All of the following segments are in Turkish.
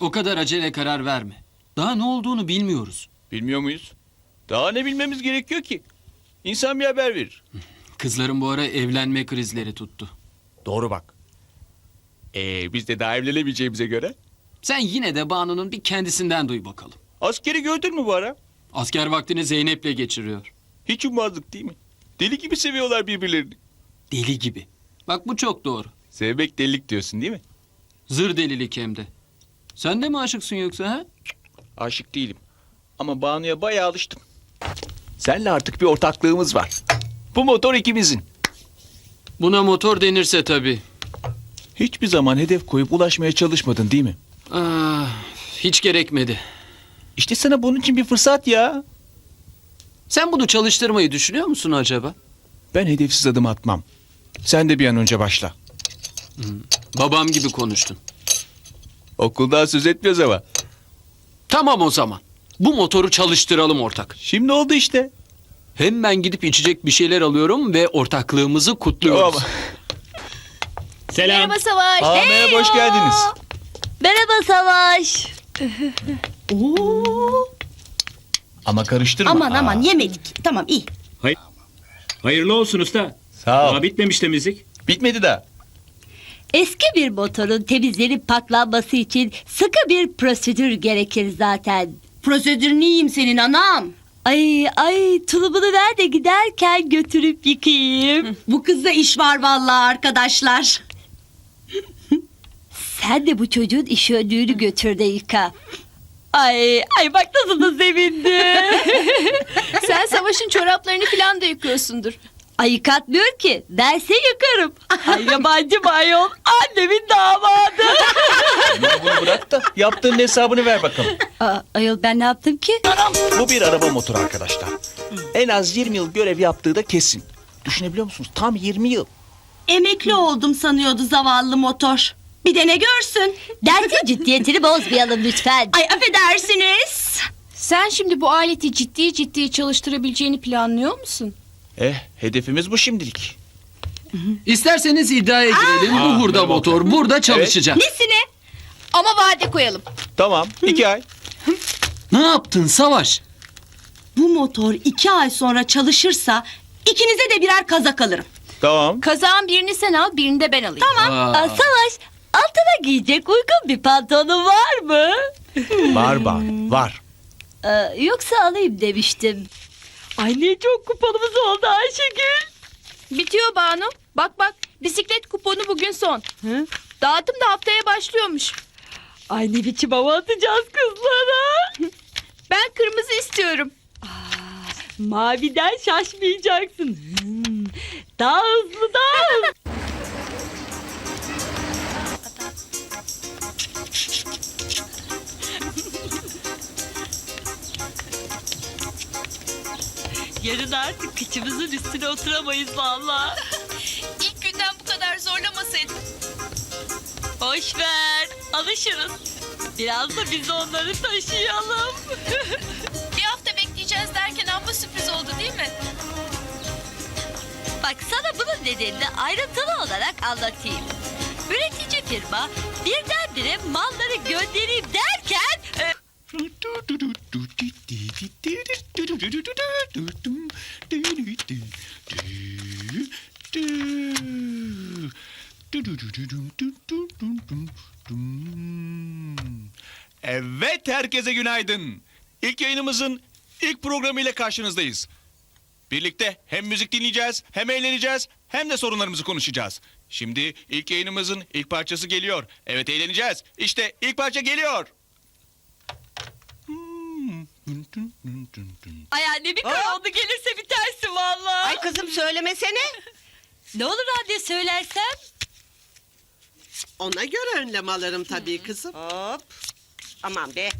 O kadar acele karar verme. Daha ne olduğunu bilmiyoruz. Bilmiyor muyuz? Daha ne bilmemiz gerekiyor ki? İnsan bir haber verir. Kızların bu ara evlenme krizleri tuttu. Doğru bak. Ee, biz de daha evlenemeyeceğimize göre. Sen yine de Banu'nun bir kendisinden duy bakalım. Askeri gördün mü bu ara? Asker vaktini Zeynep'le geçiriyor. Hiç ummazlık değil mi? Deli gibi seviyorlar birbirlerini. Deli gibi. Bak bu çok doğru. Sevmek delilik diyorsun değil mi? Zır delilik hem de. Sen de mi aşıksın yoksa ha? Aşık değilim. Ama Banu'ya bayağı alıştım. Seninle artık bir ortaklığımız var. Bu motor ikimizin. Buna motor denirse tabii. Hiçbir zaman hedef koyup ulaşmaya çalışmadın değil mi? Ah, hiç gerekmedi. İşte sana bunun için bir fırsat ya. Sen bunu çalıştırmayı düşünüyor musun acaba? Ben hedefsiz adım atmam. Sen de bir an önce başla. Babam gibi konuştun. Okuldan söz etmiyoruz ama. Tamam o zaman. Bu motoru çalıştıralım ortak. Şimdi oldu işte. Hem ben gidip içecek bir şeyler alıyorum ve ortaklığımızı kutluyoruz. Tamam. Selam. Merhaba Savaş. Aa, merhaba hoş geldiniz. Merhaba Savaş. Ama karıştırma. Aman Aa, aman yemedik. Tamam iyi. Hay Hayırlı olsun usta. Sağ ol. Daha bitmemiş temizlik. Bitmedi daha. Eski bir motorun temizlenip paklanması için sıkı bir prosedür gerekir zaten. Prosedürünü yiyeyim senin anam. Ay ay tulumunu ver de giderken götürüp yıkayayım. Bu kızda iş var vallahi arkadaşlar. Sen de bu çocuğun iş önlüğünü götür de yıka. Ay ay bak nasıl da sevindi. Sen Savaş'ın çoraplarını falan da yıkıyorsundur. Ay yıkatmıyor ki. Derse yıkarım. Ay yabancı mayol. Annemin damadı. Bunu bırak da yaptığın hesabını ver bakalım. Aa, ayol ben ne yaptım ki? Bu bir araba motoru arkadaşlar. En az 20 yıl görev yaptığı da kesin. Düşünebiliyor musunuz? Tam 20 yıl. Emekli oldum sanıyordu zavallı motor. Bir de ne görsün. Dersin ciddiyetini bozmayalım lütfen. Ay affedersiniz. Sen şimdi bu aleti ciddi ciddi çalıştırabileceğini planlıyor musun? Eh hedefimiz bu şimdilik. İsterseniz iddiaya girelim. Aa, bu hurda merhaba. motor burada çalışacak. Nesine? Ama vade koyalım. Tamam iki ay. Ne yaptın Savaş? Bu motor iki ay sonra çalışırsa ikinize de birer kazak alırım. Tamam. Kazağın birini sen al, birini de ben alayım. Aa, Aa, Savaş altına giyecek uygun bir pantolonun var mı? Var var var. Aa, yoksa alayım demiştim. Ay ne çok kuponumuz oldu Ayşegül. Bitiyor Banu. Bak bak, bisiklet kuponu bugün son. Dağıtım da haftaya başlıyormuş. Ay ne biçim hava atacağız kızlara. Ben kırmızı istiyorum. Maviden şaşmayacaksın. Hmm, Daha hızlı daha hızlı. Yarın artık kıçımızın üstüne oturamayız valla. İlk günden bu kadar zorlamasaydın. Boş ver, alışırız. Biraz da biz onları taşıyalım. Bir hafta bekleyeceğiz derken amma sürpriz oldu değil mi? Bak sana bunun nedenini ayrıntılı olarak anlatayım. Üretici firma birdenbire malları göndereyim derken... e, Evet herkese günaydın. İlk yayınımızın ilk programıyla karşınızdayız. Birlikte hem müzik dinleyeceğiz, hem eğleneceğiz, hem de sorunlarımızı konuşacağız. Şimdi ilk yayınımızın ilk parçası geliyor. Evet eğleneceğiz. İşte ilk parça geliyor. Ay anne bir oldu gelirse bitersin valla. Ay kızım söylemesene. Ne olur anne söylersem? Ona göre önlem alırım tabii kızım. Hop. Aman be.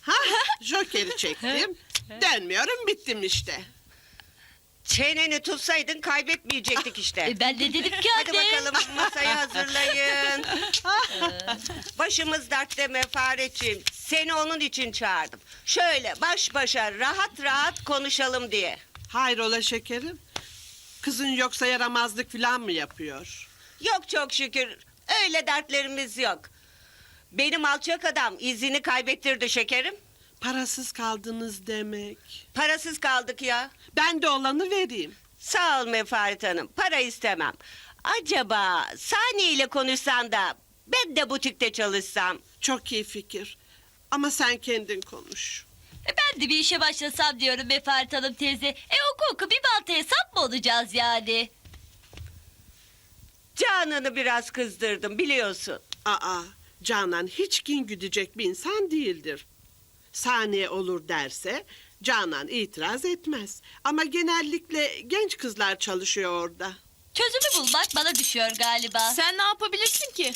Ha, jokeri çektim. Dönmüyorum bittim işte. Çeneni tutsaydın kaybetmeyecektik işte. E, ben de dedim ki Hadi anne. bakalım masayı hazırlayın. Başımız dertte mi Fareciğim? Seni onun için çağırdım. Şöyle baş başa rahat rahat konuşalım diye. Hayrola şekerim? Kızın yoksa yaramazlık falan mı yapıyor? Yok çok şükür Öyle dertlerimiz yok. Benim alçak adam izini kaybettirdi şekerim. Parasız kaldınız demek. Parasız kaldık ya. Ben de olanı vereyim. Sağ ol Mefaret Hanım. Para istemem. Acaba Saniye ile konuşsan da ben de butikte çalışsam. Çok iyi fikir. Ama sen kendin konuş. E, ben de bir işe başlasam diyorum Mefaret Hanım teyze. E oku oku bir baltaya sap mı olacağız yani? Canan'ı biraz kızdırdım biliyorsun. Aa, Canan hiç kin güdecek bir insan değildir. Saniye olur derse Canan itiraz etmez. Ama genellikle genç kızlar çalışıyor orada. Çözümü bulmak bana düşüyor galiba. Sen ne yapabilirsin ki?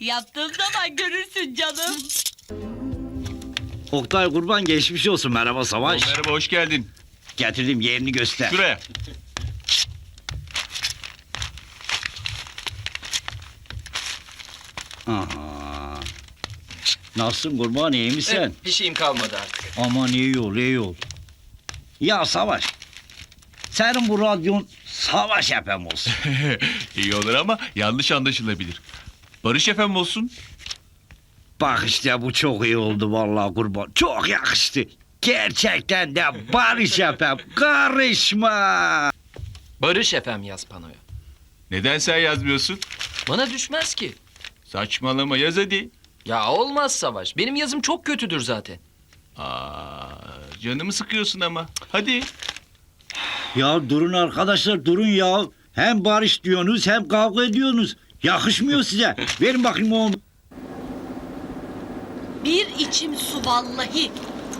Yaptığım zaman görürsün canım. Oktay Kurban geçmiş olsun merhaba Savaş. Merhaba hoş geldin. Getirdim yerini göster. Şuraya. Aha. Nasılsın Kurban iyi misin? Bir şeyim kalmadı artık. Aman iyi ol iyi ol. Ya Savaş. Senin bu radyon Savaş FM olsun. İyi olur ama yanlış anlaşılabilir. Barış efem olsun. Bak işte bu çok iyi oldu vallahi Kurban. Çok yakıştı. Gerçekten de Barış FM. Karışma. Barış efem yaz panoya. Neden sen yazmıyorsun? Bana düşmez ki. Saçmalama yaz hadi. Ya olmaz Savaş. Benim yazım çok kötüdür zaten. Aa, canımı sıkıyorsun ama. Hadi. Ya durun arkadaşlar durun ya. Hem barış diyorsunuz hem kavga ediyorsunuz. Yakışmıyor size. Verin bakayım o Bir içim su vallahi.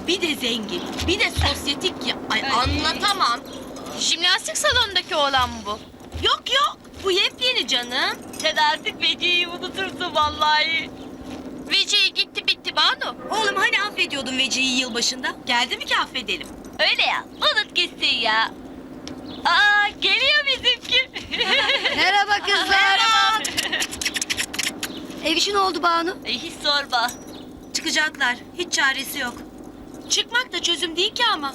Bir de zengin, bir de sosyetik ya. Ay anlatamam. Jimnastik salonundaki oğlan mı bu? Yok yok, bu yepyeni canım. Sen artık Veci'yi unutursun vallahi. Vecihi gitti bitti Banu. Oğlum hani affediyordun Veci'yi yılbaşında? Geldi mi ki affedelim? Öyle ya unut gitsin ya. Aa geliyor bizimki. Merhaba kızlar. Ev işi ne oldu Banu? Ay, hiç sorma. Çıkacaklar, hiç çaresi yok. Çıkmak da çözüm değil ki ama.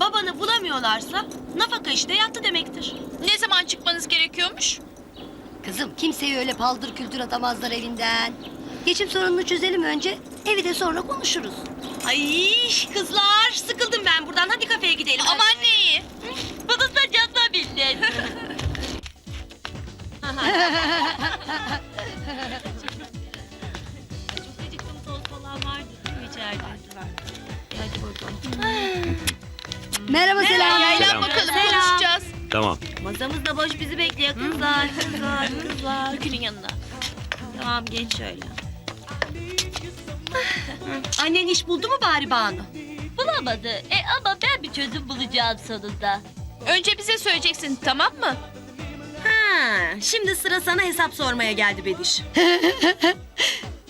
Babanı bulamıyorlarsa nafaka işte yattı demektir. Ne zaman çıkmanız gerekiyormuş? Kızım kimseyi öyle paldır kültür atamazlar evinden. Geçim sorununu çözelim önce. Evi de sonra konuşuruz. Ay kızlar sıkıldım ben buradan hadi kafeye gidelim. Ama anneyi. Bunu da canına bildin. Merhaba selam. Yaylan bakalım konuşacağız. Tamam. Masamız da boş bizi bekliyor kızlar. Kızlar, kızlar. Öykünün yanına. Tamam geç şöyle. Annen iş buldu mu bari Banu? Bulamadı. E ama ben bir çözüm bulacağım sonunda. Önce bize söyleyeceksin tamam mı? Ha, şimdi sıra sana hesap sormaya geldi Bediş.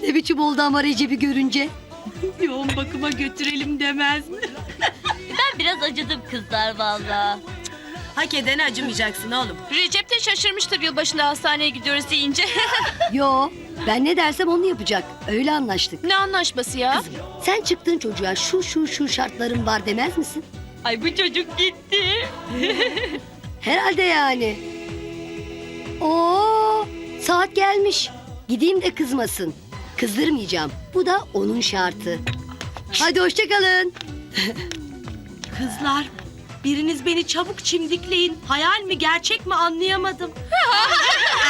Ne biçim oldu ama Recep'i görünce. Yoğun bakıma götürelim demez mi? Ben biraz acıdım kızlar vallahi. Hak edene acımayacaksın oğlum. Recep de şaşırmıştır yılbaşında hastaneye gidiyoruz deyince. Yo ben ne dersem onu yapacak. Öyle anlaştık. ne anlaşması ya? Sen çıktığın çocuğa şu şu şu şartlarım var demez misin? Ay bu çocuk gitti. Herhalde yani. Oo, saat gelmiş. Gideyim de kızmasın. Kızdırmayacağım. Bu da onun şartı. Hadi hoşça kalın. Kızlar, biriniz beni çabuk çimdikleyin. Hayal mi gerçek mi anlayamadım.